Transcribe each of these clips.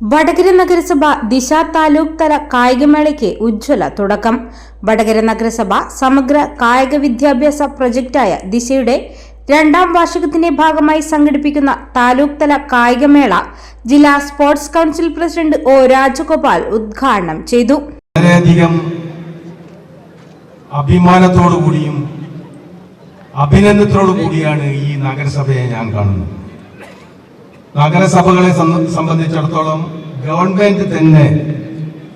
വടകര നഗരസഭ ദിശ താലൂക്ക് തല കായികമേളയ്ക്ക് ഉജ്ജ്വല തുടക്കം. വടകര നഗരസഭ സമഗ്ര കായിക വിദ്യാഭ്യാസ പ്രൊജക്റ്റായ ദിശയുടെ രണ്ടാം വാർഷികത്തിന്റെ ഭാഗമായി സംഘടിപ്പിക്കുന്ന താലൂക്ക് തല കായികമേള ജില്ലാ sports council president O Rajagopal ഉദ്ഘാടനം ചെയ്തു. വളരെയധികം അഭിമാനത്തോടു കൂടിയും അഭിനന്ദനത്തോടു കൂടിയാണ് ഈ നഗരസഭയെ ഞാൻ കാണുന്നത്. നഗരസഭകളെ സംബ- സംബന്ധിച്ചിടത്തോളം ഗവൺമെന്റ് തന്നെ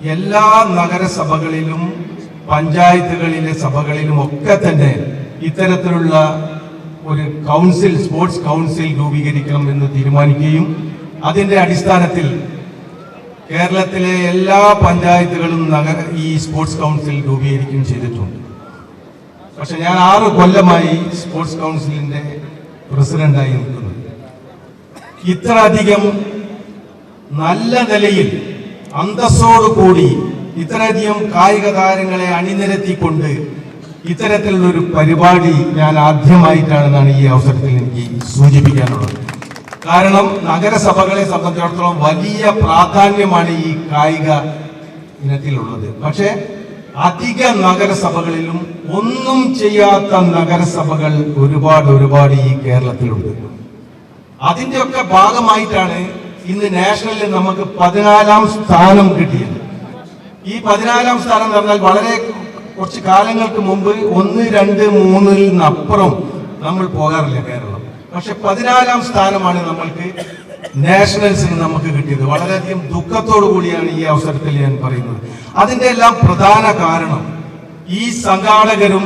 എല്ലാ നഗരസഭകളിലും പഞ്ചായത്തുകളിലെ സഭകളിലും ഒക്കെ തന്നെ ഇത്തരത്തിലുള്ള ഒരു കൗൺസിൽ സ്പോർട്സ് കൗൺസിൽ രൂപീകരിക്കണം എന്ന് തീരുമാനിക്കുകയും അതിന്റെ അടിസ്ഥാനത്തിൽ കേരളത്തിലെ എല്ലാ പഞ്ചായത്തുകളും നഗര ഈ സ്പോർട്സ് കൗൺസിൽ രൂപീകരിക്കുകയും ചെയ്തിട്ടുണ്ട്. പക്ഷെ ഞാൻ ആറ് കൊല്ലമായി സ്പോർട്സ് കൗൺസിലിന്റെ പ്രസിഡന്റായി നിൽക്കുന്നത് ഇത്ര അധികം നല്ല നിലയിൽ അന്തസ്സോടു കൂടി ഇത്രയധികം കായിക താരങ്ങളെ അണിനിരത്തിക്കൊണ്ട് ഇത്തരത്തിലുള്ള ഒരു പരിപാടി ഞാൻ ആദ്യമായിട്ടാണെന്നാണ് ഈ അവസരത്തിൽ എനിക്ക് സൂചിപ്പിക്കാനുള്ളത്. കാരണം നഗരസഭകളെ സംബന്ധിച്ചിടത്തോളം വലിയ പ്രാധാന്യമാണ് ഈ കായിക ഇനത്തിലുള്ളത്. പക്ഷേ അധിക നഗരസഭകളിലും ഒന്നും ചെയ്യാത്ത നഗരസഭകൾ ഒരുപാട് ഒരുപാട് ഈ കേരളത്തിലുണ്ട്. അതിന്റെയൊക്കെ ഭാഗമായിട്ടാണ് ഇന്ന് നാഷണലിൽ നമുക്ക് പതിനാലാം സ്ഥാനം കിട്ടിയത്. ഈ പതിനാലാം സ്ഥാനം എന്ന് പറഞ്ഞാൽ വളരെ കുറച്ച് കാലങ്ങൾക്ക് മുമ്പ് ഒന്ന് രണ്ട് മൂന്നിൽ നിന്നപ്പുറം നമ്മൾ പോകാറില്ല കേരളം. പക്ഷെ പതിനാലാം സ്ഥാനമാണ് നമ്മൾക്ക് നാഷണൽസിന് നമുക്ക് കിട്ടിയത്. വളരെയധികം ദുഃഖത്തോടു കൂടിയാണ് ഈ അവസരത്തിൽ ഞാൻ പറയുന്നത്. അതിന്റെ എല്ലാം പ്രധാന കാരണം ഈ സംഘാടകരും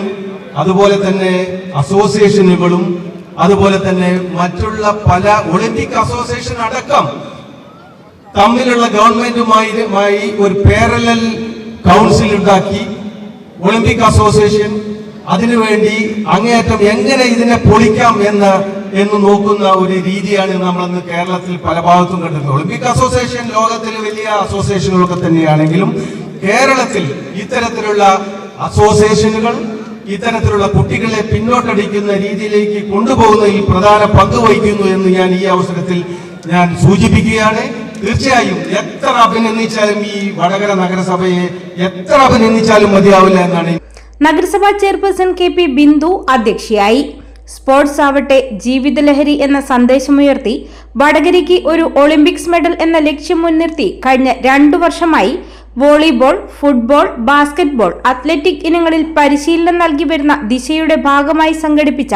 അതുപോലെ തന്നെ അസോസിയേഷനുകളും അതുപോലെ തന്നെ മറ്റുള്ള പല ഒളിമ്പിക് അസോസിയേഷൻ അടക്കം തമ്മിലുള്ള ഗവൺമെന്റുമായി ഒരു പാരലൽ കൗൺസിൽ ഉണ്ടാക്കി. ഒളിമ്പിക് അസോസിയേഷൻ അതിനുവേണ്ടി അങ്ങേയറ്റം എങ്ങനെ ഇതിനെ പൊളിക്കാം എന്ന് എന്ന് നോക്കുന്ന ഒരു രീതിയാണ് നമ്മൾ നമ്മളന്ന് കേരളത്തിൽ പല ഭാഗത്തും കണ്ടത് ഒളിമ്പിക് അസോസിയേഷൻ ലോകത്തിലെ വലിയ അസോസിയേഷനുകളൊക്കെ തന്നെയാണെങ്കിലും കേരളത്തിൽ ഇത്തരത്തിലുള്ള അസോസിയേഷനുകൾ ഇത്തരത്തിലുള്ള കുട്ടികളെ പിന്നോട്ടടിക്കുന്ന രീതിയിലേക്ക് കൊണ്ടുപോകുന്നതിൽ പ്രധാന പങ്ക് വഹിക്കുന്നു എന്ന് ഞാൻ ഈ അവസരത്തിൽ ഞാൻ സൂചിപ്പിക്കുകയാണ്. തീർച്ചയായും എത്ര അഭിനന്ദിച്ചാലും ഈ വടകര നഗരസഭയെ എത്ര അഭിനന്ദിച്ചാലും മതിയാവില്ല എന്നാണ് നഗരസഭാ ചെയർപേഴ്സൺ കെ പി ബിന്ദു അധ്യക്ഷയായി. സ്പോർട്സ് ആവട്ടെ ജീവിതലഹരി എന്ന സന്ദേശമുയർത്തി വടകരയ്ക്ക് ഒരു ഒളിമ്പിക്സ് മെഡൽ എന്ന ലക്ഷ്യം മുൻനിർത്തി കഴിഞ്ഞ രണ്ടു വർഷമായി വോളിബോൾ ഫുട്ബോൾ ബാസ്കറ്റ്ബോൾ അത്ലറ്റിക് ഇനങ്ങളിൽ പരിശീലനം നൽകി വരുന്ന ദിശയുടെ ഭാഗമായി സംഘടിപ്പിച്ച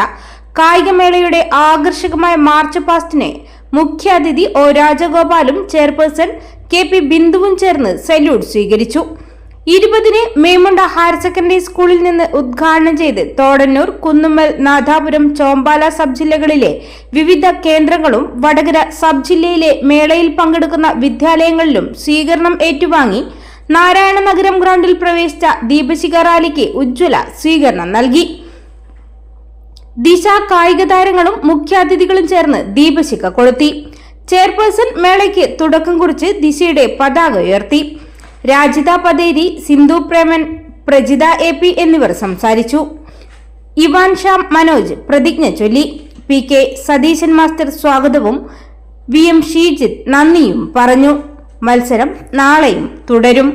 കായികമേളയുടെ ആകർഷകമായ മാർച്ച് പാസ്റ്റിനെ മുഖ്യാതിഥി ഒ രാജഗോപാലും ചെയർപേഴ്സൺ കെ പി ബിന്ദുവും ചേർന്ന് സല്യൂട്ട് സ്വീകരിച്ചു. ഇരുപതിന് മേമുണ്ട ഹയർ സെക്കൻഡറി സ്കൂളിൽ നിന്ന് ഉദ്ഘാടനം ചെയ്ത് തോടന്നൂർ കുന്നുമ്മൽ നാഥാപുരം ചോമ്പാല സബ് ജില്ലകളിലെ വിവിധ കേന്ദ്രങ്ങളും വടകര സബ് ജില്ലയിലെ മേളയിൽ പങ്കെടുക്കുന്ന വിദ്യാലയങ്ങളിലും സ്വീകരണം ഏറ്റുവാങ്ങി നാരായണ നഗരം ഗ്രൗണ്ടിൽ പ്രവേശിച്ച ദീപശിഖ റാലിക്ക് ഉജ്ജ്വല സ്വീകരണം നൽകി. ദിശ കായിക താരങ്ങളും മുഖ്യാതിഥികളും ചേർന്ന് ദീപശിഖ കൊളുത്തി. ചെയർപേഴ്സൺ മേളയ്ക്ക് തുടക്കം കുറിച്ച് ദിശയുടെ പതാക ഉയർത്തി. രാജിത പതേരി സിന്ധു പ്രേമൻ പ്രജിത എ പി എന്നിവർ സംസാരിച്ചു. ഇവാൻ ഷാം മനോജ് പ്രതിജ്ഞ ചൊല്ലി. പി കെ സതീശൻ മാസ്റ്റർ സ്വാഗതവും വി എം ഷീജിത്ത് നന്ദിയും പറഞ്ഞു. മത്സരം നാളെയും തുടരും.